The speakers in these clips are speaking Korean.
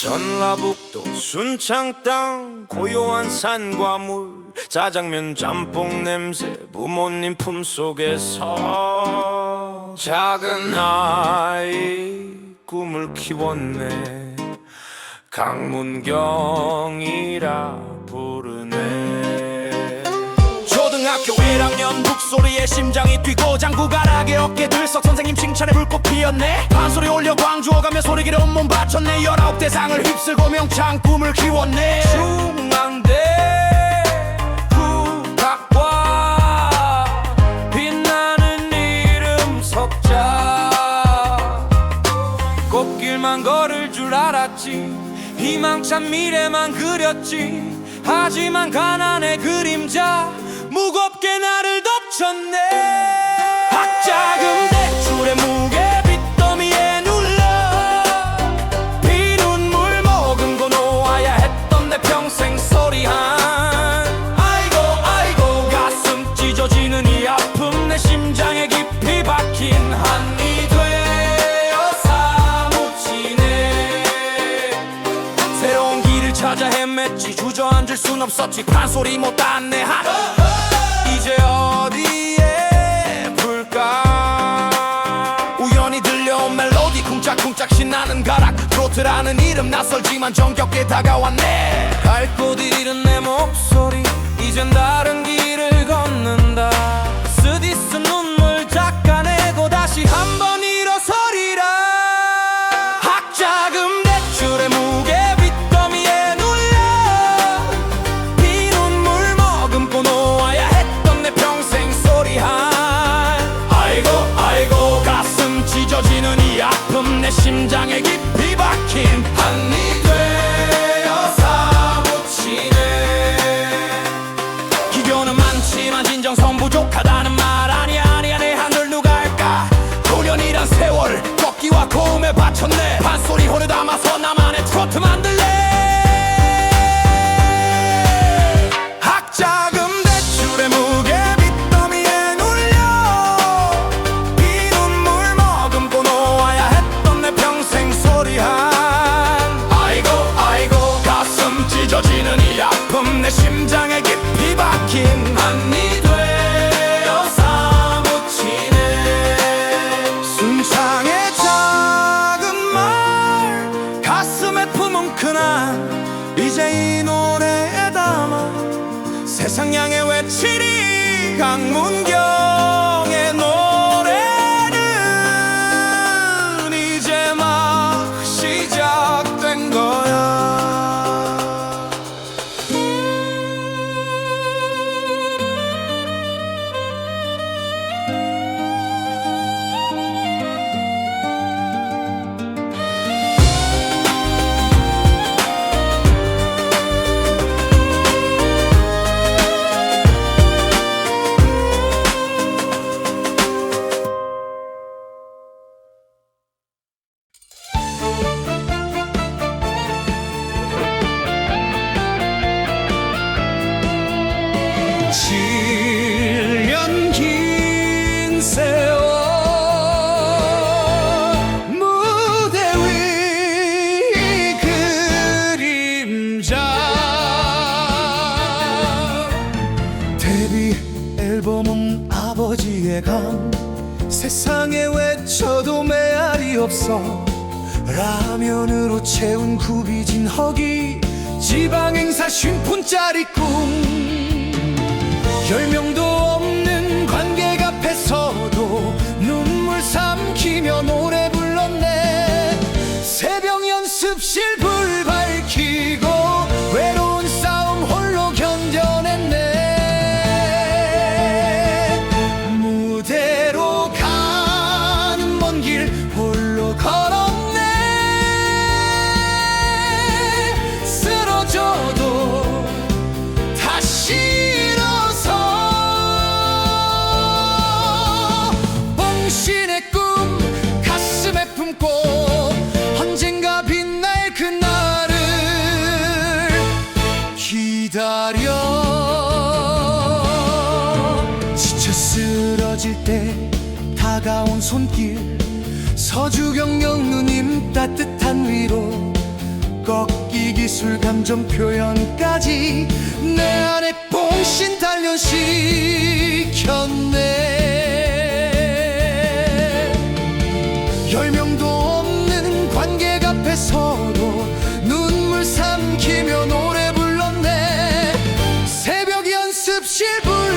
전라북도 순창 땅 고요한 산과 물 짜장면 짬뽕 냄새 부모님 품속에서 작은 아이 꿈을 키웠네. 강문경이라 부르 소리에 심장이 뛰고 장구가락에 어깨 들썩 선생님 칭찬에 불꽃 피었네. 판소리 올려 광주 오가며 소리 길어 온몸 바쳤네. 열아홉 대상을 휩쓸고 명창 꿈을 키웠네. 중앙대 국악과 빛나는 이름 석자. 꽃길만 걸을 줄 알았지. 희망찬 미래만 그렸지. 하지만 가난의 그림자 무겁게 나를 덮쳤네. 학자금 대출의 무게 빚더미에 눌러. 피눈물 머금고 놓아야 했던 내 평생 소리 한. 아이고 아이고 가슴 찢어지는 이 아픔 내 심장에 깊이 박힌 헤맸지. 주저앉을 순 없었지. 판소리 못 닿네. 하 이제 어디에 불까? 우연히 들려온 멜로디 쿵짝쿵짝 신나는 가락. 트로트라는 이름 낯설지만 정겹게 다가왔네. 갈 곳 잃은 내 목소리. 이젠 다른 길을 걷는다. 쓰디쓴 눈물 진정성 부족하다는 말 아니야 아니야. 내 하늘 누가 할까? 도련이란 세월 걷기와 고음에 바쳤네. 판소리 호를 담아서 나만 없어. 라면으로 채운 구비진 허기 지방 행사 쉰푼짜리 꿈. 열 명도 없는 관객 앞에서도 눈물 삼키며 노래 불렀네. 새벽 연습실 불 밝히고 외로운 싸움 홀로 견뎌냈네. 무대로 가는 먼 길 홀로 걸었네. 쓰러져도 다시 일어서 봉신의 꿈 가슴에 품고 언젠가 빛날 그날을 기다려. 지쳐 쓰러질 때 다가온 손길 서주경영 누님 따뜻한 위로 꺾기 기술 감정 표현까지 내 안에 봉신 단련시켰네. 열명도 없는 관객 앞에서도 눈물 삼키며 노래 불렀네. 새벽 연습실 불러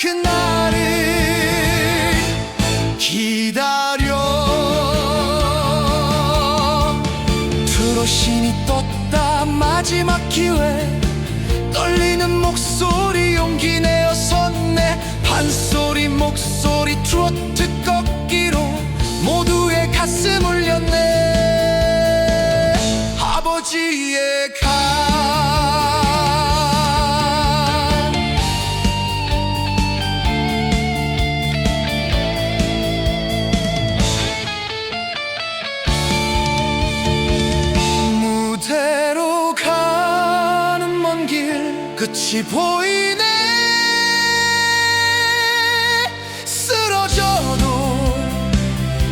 그날을 기다려. 트로신이 떴다. 마지막 기회. 떨리는 목소리 용기 내어 섰네. 반소리 목소리 트로트 꺾기로 모두의 가슴 울렸네. 아버지의 가 빛이 보이네. 쓰러져도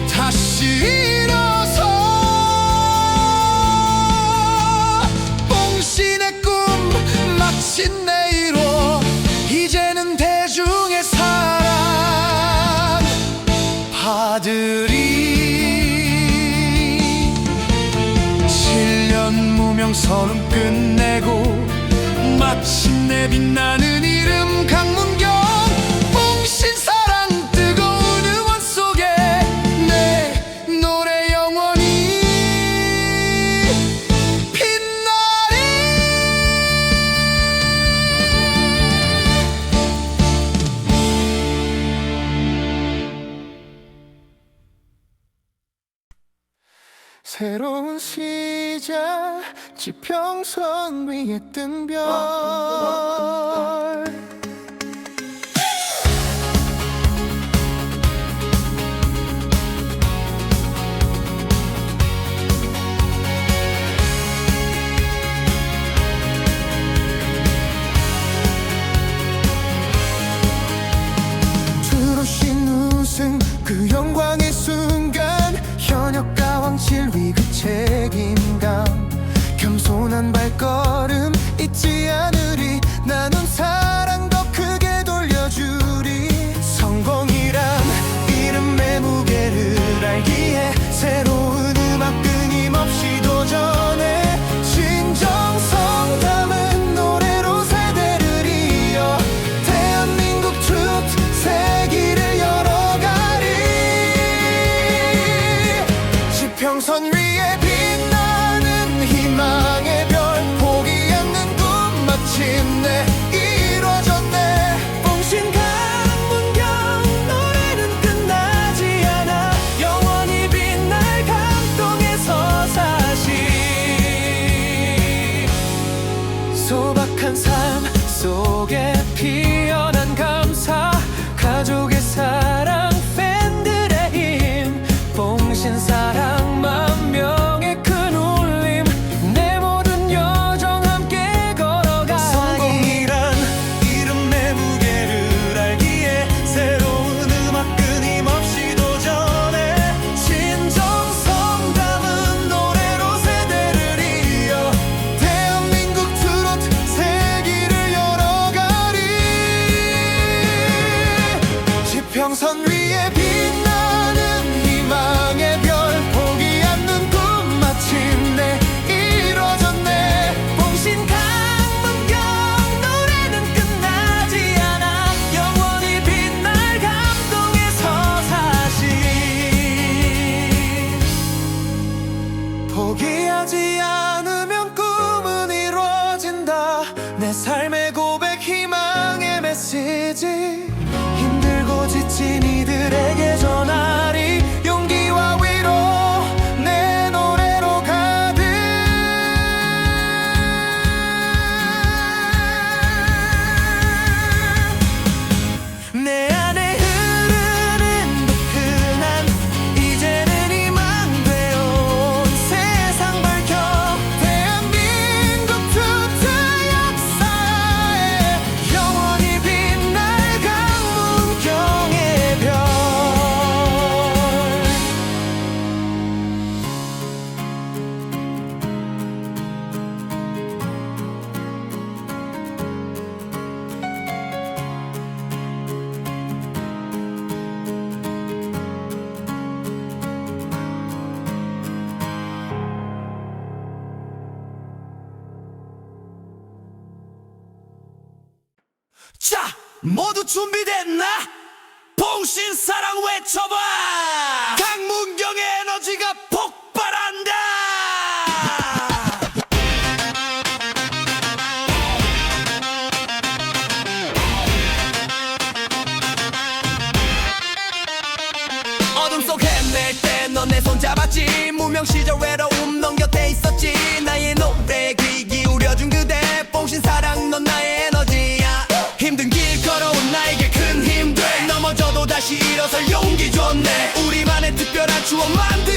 다시 일어서 봉신의 꿈 마침내 이뤄 이제는 대중의 사랑. 받으리. 7년 무명선은 끝내고 값 신내 빛나는 이름 강 지평선 위에 뜬 별. 준비됐나? 봉신 사랑 외쳐봐! 강문경의 Romande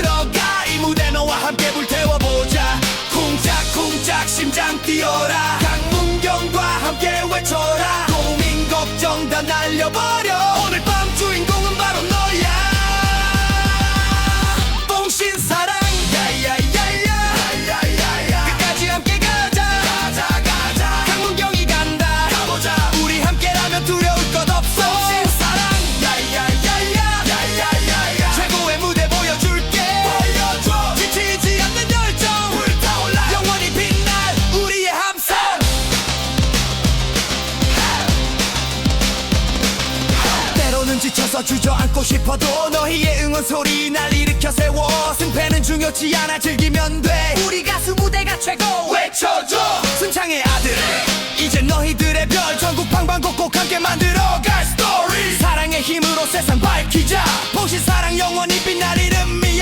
응원 소리 날 일으켜 세워. 승패는 중요치 않아. 즐기면 돼. 우리 가수 무대가 최고. 외쳐줘. 순창의 아들. 이제 너희들의 별 전국 방방곡곡 함께 만들어갈 스토리 사랑의 힘으로 세상 밝히자. 보시 사랑 영원히 빛날 이름이